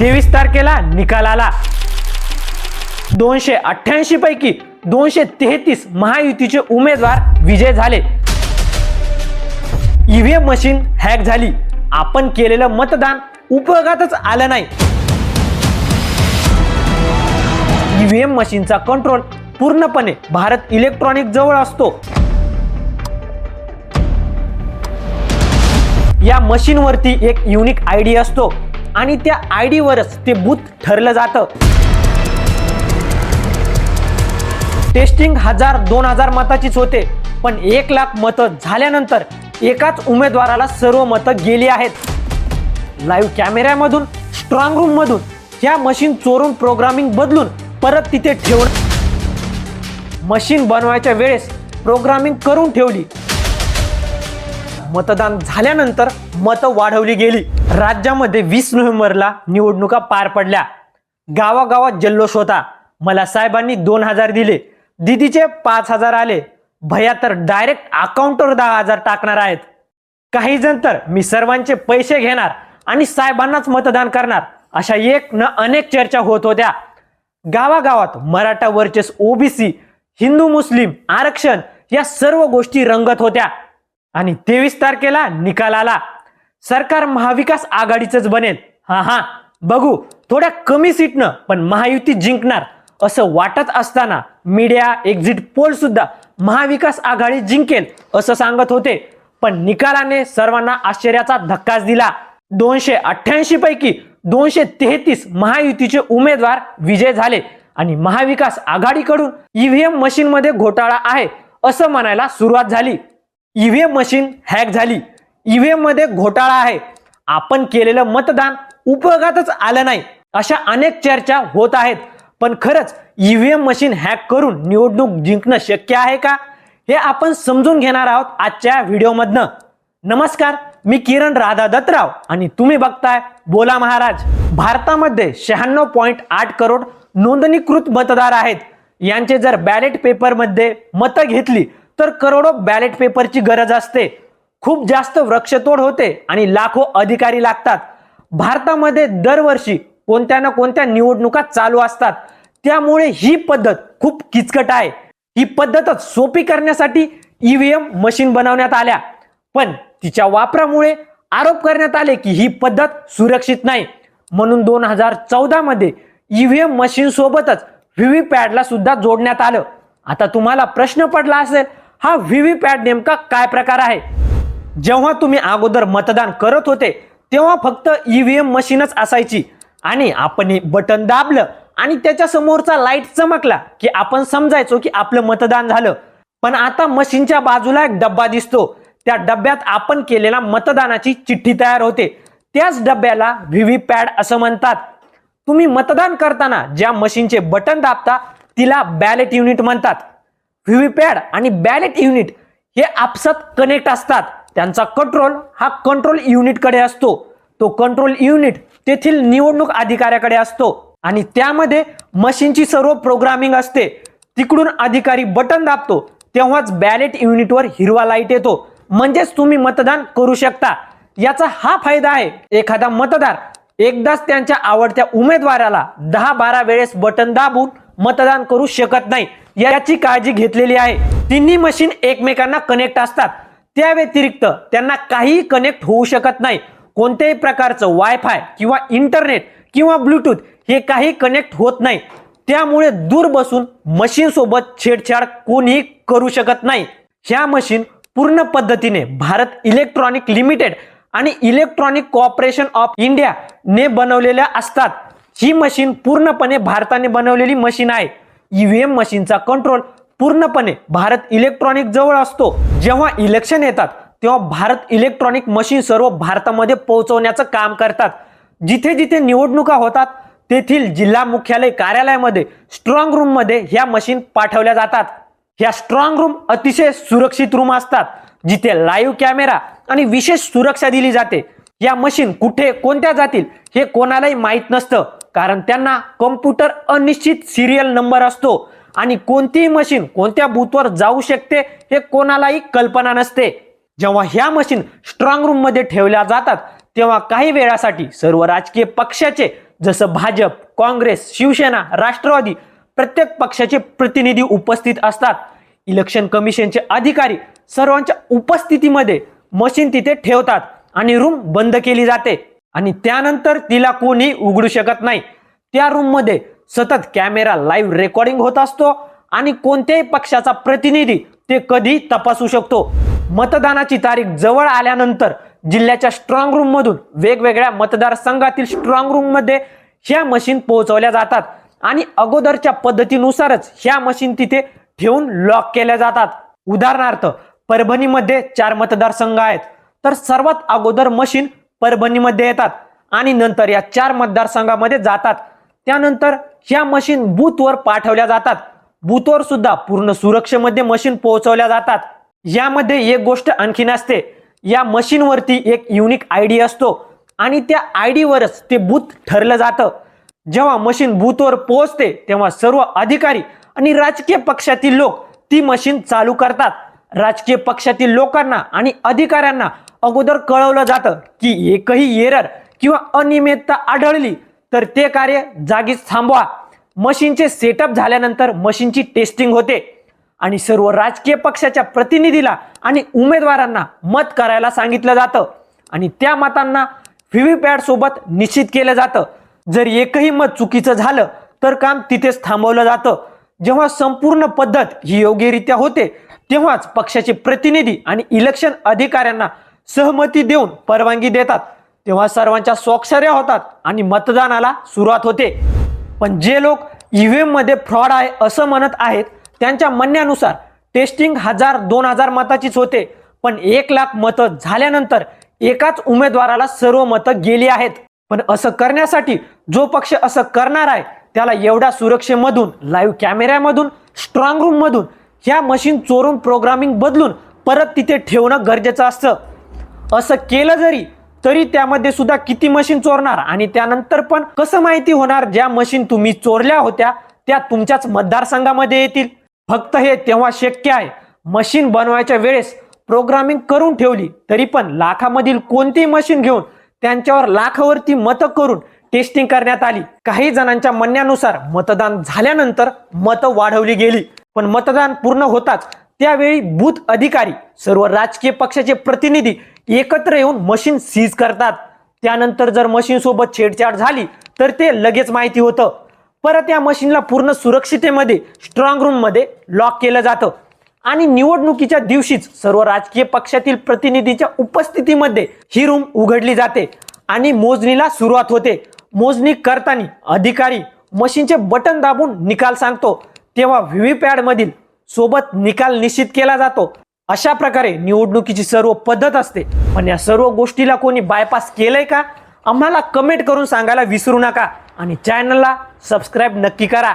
तेवीस तारखेला निकाल आला. दोनशे अठ्ठ्याऐंशी पैकी दोनशे तेहतीस महायुतीचे उमेदवार विजय झाले. ईव्हीएम मशीन हॅक झाली. आपण केलेलं मतदान उपयोगातच आलं नाही. ईव्हीएम मशीनचा कंट्रोल पूर्णपणे भारत इलेक्ट्रॉनिक जवळ असतो. या मशीनवरती एक युनिक आयडी असतो. आणि त्या आय डीवरच ते बूथ ठरलं जातं. टेस्टिंग हजार दोन हजार मताचीच होते पण एक लाख मतं झाल्यानंतर एकाच उमेदवाराला सर्व मतं गेली आहेत. लाईव्ह कॅमेऱ्यामधून स्ट्रॉंग रूम मधून ह्या मशीन चोरून प्रोग्रामिंग बदलून परत तिथे ठेवणं. मशीन बनवायच्या वेळेस प्रोग्रामिंग करून ठेवली. मतदान झाल्यानंतर मतं वाढवली गेली. राज्यामध्ये वीस नोव्हेंबरला निवडणुका पार पडल्या. गावागावात जल्लोष होता. मला साहेबांनी दोन हजार दिले. दीदीचे पाच हजार आले. भया तर डायरेक्ट अकाउंटवर दहा हजार टाकणार आहेत. काही जण तर मी सर्वांचे पैसे घेणार आणि साहेबांनाच मतदान करणार अशा एक न अनेक चर्चा होत होत्या. गावागावात मराठा वर्चस ओबीसी हिंदू मुस्लिम आरक्षण या सर्व गोष्टी रंगत होत्या. आणि तेवीस तारखेला निकाल आला. सरकार महाविकास आघाडीच बनेल. हा हा. बघू थोड्या कमी सीटनं पण महायुती जिंकणार असं वाटत असताना मीडिया एक्झिट पोल सुद्धा महाविकास आघाडी जिंकेल असं सांगत होते. पण निकालाने सर्वांना आश्चर्याचा धक्काच दिला. दोनशे अठ्ठ्याऐंशी पैकी दोनशे तेहतीस महायुतीचे उमेदवार विजय झाले आणि महाविकास आघाडीकडून ईव्हीएम मशीनमध्ये घोटाळा आहे असं म्हणायला सुरुवात झाली. ईव्हीएम मशीन हॅक झाली. ईव्हीएममध्ये घोटाळा आहे. आपण केलेलं मतदान उपयोगातच आलं नाही अशा अनेक चर्चा होत आहेत. पण खरंच ईव्हीएम मशीन हॅक करून निवडणूक जिंकणं शक्य आहे का? हे आपण समजून घेणार आहोत आजच्या व्हिडिओमधनं. नमस्कार मी किरण राधा दत्तराव आणि तुम्ही बघताय बोला महाराज. भारतामध्ये शहाण्णव पॉईंट आठ करोड नोंदणीकृत मतदार आहेत. यांचे जर बॅलेट पेपरमध्ये मतं घेतली तर करोडो बॅलेट पेपरची गरज असते. खूप जास्त वृक्षतोड होते आणि लाखो अधिकारी लागतात. भारतामध्ये दरवर्षी कोणत्या ना कोणत्या निवडणुका चालू असतात त्यामुळे ही पद्धत खूप किचकट आहे. ही पद्धतच सोपी करण्यासाठी ईव्हीएम मशीन बनवण्यात आल्या. पण तिच्या वापरामुळे आरोप करण्यात आले की ही पद्धत सुरक्षित नाही. म्हणून दोन हजार चौदा मध्ये ईव्हीएम मशीन सोबतच व्हीव्हीपॅडला सुद्धा जोडण्यात आलं. आता तुम्हाला प्रश्न पडला असेल हा व्हीव्हीपॅड नेमका काय प्रकार आहे? जेव्हा तुम्ही अगोदर मतदान करत होते तेव्हा फक्त ईव्हीएम मशीनच असायची. आणि आपण बटन दाबलं आणि त्याच्या समोरचा लाइट चमकला की आपण समजायचो की आपलं मतदान झालं. पण आता मशीनच्या बाजूला एक डब्बा दिसतो. त्या डब्यात आपण केलेल्या मतदानाची चिठ्ठी तयार होते. त्याच डब्याला व्हीव्हीपॅड असं म्हणतात. तुम्ही मतदान करताना ज्या मशीनचे बटन दाबता तिला बॅलेट युनिट म्हणतात. व्हीव्हीपॅड आणि बॅलेट युनिट हे आपसात कनेक्ट असतात. त्यांचा कंट्रोल हा कंट्रोल युनिटकडे असतो. तो कंट्रोल युनिट तेथील निवडणूक अधिकाऱ्याकडे असतो. आणि त्यामध्ये मशीनची सर्व प्रोग्रामिंग असते. तिकडून अधिकारी बटन दाबतो. तेव्हाच बॅलेट युनिटवर हिरवा लाइट येतो. म्हणजेच तुम्ही मतदान करू शकता. याचा हा फायदा आहे. एखादा मतदार एकदाच त्यांच्या आवडत्या उमेदवाराला दहा बारा वेळेस बटन दाबून मतदान करू शकत नाही. याची काळजी घेतलेली आहे. तिन्ही मशीन एकमेकांना कनेक्ट असतात. त्या व्यतिरिक्त त्यांना काहीही कनेक्ट होऊ शकत नाही. कोणत्याही प्रकारचं वायफाय किंवा इंटरनेट किंवा ब्लूटूथ हे काही कनेक्ट होत नाही. त्यामुळे दूर बसून मशीन सोबत छेडछाड कोणीही करू शकत नाही. ह्या मशीन पूर्ण पद्धतीने भारत इलेक्ट्रॉनिक लिमिटेड आणि इलेक्ट्रॉनिक कॉर्पोरेशन ऑफ इंडिया ने बनवलेल्या असतात. ही मशीन पूर्णपणे भारताने बनवलेली मशीन आहे. ईव्हीएम मशीनचा कंट्रोल पूर्णपणे भारत इलेक्ट्रॉनिक जवळ असतो. जेव्हा इलेक्शन येतात तेव्हा भारत इलेक्ट्रॉनिक मशीन सर्व भारतामध्ये पोहोचवण्याचं काम करतात. जिथे जिथे निवडणुका होतात तेथील जिल्हा मुख्यालय कार्यालयामध्ये स्ट्रॉंग रूममध्ये ह्या मशीन पाठवल्या जातात. ह्या स्ट्रॉंग रूम अतिशय सुरक्षित रूम असतात. जिथे लाईव्ह कॅमेरा आणि विशेष सुरक्षा दिली जाते. या मशीन कुठे कोणत्या जातील हे कोणालाही माहीत नसतं. कारण त्यांना कम्प्युटर अनिश्चित सिरियल नंबर असतो. आणि कोणतीही मशीन कोणत्या बूथवर जाऊ शकते हे कोणालाही कल्पना नसते. जेव्हा ह्या मशीन स्ट्रॉंग रूममध्ये ठेवल्या जातात तेव्हा काही वेळासाठी सर्व राजकीय पक्षाचे जसं भाजप काँग्रेस शिवसेना राष्ट्रवादी प्रत्येक पक्षाचे प्रतिनिधी उपस्थित असतात. इलेक्शन कमिशनचे अधिकारी सर्वांच्या उपस्थितीमध्ये मशीन तिथे ठेवतात आणि रूम बंद केली जाते. आणि त्यानंतर तिला कोणी उघडू शकत नाही. त्या रूममध्ये सतत कॅमेरा लाईव्ह रेकॉर्डिंग होत असतो आणि कोणत्याही पक्षाचा प्रतिनिधी ते कधी तपासू शकतो. मतदानाची तारीख जवळ आल्यानंतर जिल्ह्याच्या स्ट्रॉंग रूम मधून वेगवेगळ्या मतदारसंघातील स्ट्रॉंग रूममध्ये ह्या मशीन पोहोचवल्या जातात आणि अगोदरच्या पद्धतीनुसारच ह्या मशीन तिथे ठेवून लॉक केल्या जातात. उदाहरणार्थ परभणीमध्ये चार मतदारसंघ आहेत. तर सर्वात अगोदर मशीन परभणीमध्ये येतात आणि नंतर या चार मतदारसंघामध्ये जातात. त्यानंतर ह्या मशीन बूथवर पाठवल्या जातात. बूथवर सुद्धा पूर्ण सुरक्षेमध्ये मशीन पोहोचवल्या जातात. यामध्ये एक गोष्ट आणखीन असते. या मशीनवरती एक युनिक आय डी असतो आणि त्या आय डीवरच ते बूथ ठरलं जातं. जेव्हा मशीन बूथवर पोहोचते तेव्हा सर्व अधिकारी आणि राजकीय पक्षातील लोक ती मशीन चालू करतात. राजकीय पक्षातील लोकांना आणि अधिकाऱ्यांना अगोदर कळवलं जातं की एकही एरर किंवा अनियमितता आढळली तर ते कार्य जागीच थांबवा. मशीनचे सेटअप झाल्यानंतर मशीनची टेस्टिंग होते. आणि सर्व राजकीय पक्षाच्या प्रतिनिधीला आणि उमेदवारांना मत करायला सांगितलं जातं. आणि त्या मतांना व्हीव्हीपॅट सोबत निश्चित केलं जातं. जर एकही मत चुकीचं झालं तर काम तिथेच थांबवलं जातं. जेव्हा संपूर्ण पद्धत ही योग्यरित्या होते तेव्हाच पक्षाचे प्रतिनिधी आणि इलेक्शन अधिकाऱ्यांना सहमती देऊन परवानगी देतात. तेव्हा सर्वांच्या स्वाक्षऱ्या होतात आणि मतदानाला सुरुवात होते. पण जे लोक ईव्हीएममध्ये फ्रॉड आहे असं म्हणत आहेत त्यांच्या म्हणण्यानुसार टेस्टिंग हजार दोन हजार मताचीच होते. पण एक लाख मतं झाल्यानंतर एकाच उमेदवाराला सर्व मतं गेली आहेत. पण असं करण्यासाठी जो पक्ष असं करणार आहे त्याला एवढ्या सुरक्षेमधून लाईव्ह कॅमेऱ्यामधून स्ट्रॉंग रूम मधून ह्या मशीन चोरून प्रोग्रामिंग बदलून परत तिथे ठेवणं गरजेचं असतं. असं केलं जरी तरी त्यामध्ये सुद्धा किती मशीन चोरणार? आणि त्यानंतर पण कसं माहिती होणार? ज्या मशीन तुम्ही चोरल्या होत्या त्या तुमच्याच मतदारसंघामध्ये येतील. फक्त हे तेव्हा शक्य आहे. मशीन बनवायच्या वेळेस प्रोग्रामिंग करून ठेवली तरी पण लाखामधील कोणतीही मशीन घेऊन त्यांच्यावर लाखावरती मतं करून टेस्टिंग करण्यात आली. काही जणांच्या म्हणण्यानुसार मतदान झाल्यानंतर मतं वाढवली गेली. पण मतदान पूर्ण होताच त्यावेळी बूथ अधिकारी सर्व राजकीय पक्षाचे प्रतिनिधी एकत्र येऊन मशीन सीज करतात. त्यानंतर जर मशीन सोबत छेडछाड झाली तर ते लगेच माहिती होतं. परत या मशीनला पूर्ण सुरक्षितेमध्ये स्ट्रॉंग रूममध्ये लॉक केलं जातं. आणि निवडणुकीच्या दिवशीच सर्व राजकीय पक्षातील प्रतिनिधीच्या उपस्थितीमध्ये ही रूम उघडली जाते आणि मोजणीला सुरुवात होते. मोजणी करताना अधिकारी मशीनचे बटन दाबून निकाल सांगतो. तेव्हा व्हीव्हीपॅड पॅडमधील सोबत निकाल निश्चित केला जातो. अशा प्रकारे निवडणुकीची सर्व पद्धत असते. पण या सर्व गोष्टीला कोणी बायपास केलंय का? आम्हाला कमेंट करून सांगायला विसरू नका. आणि चॅनलला सबस्क्राईब नक्की करा.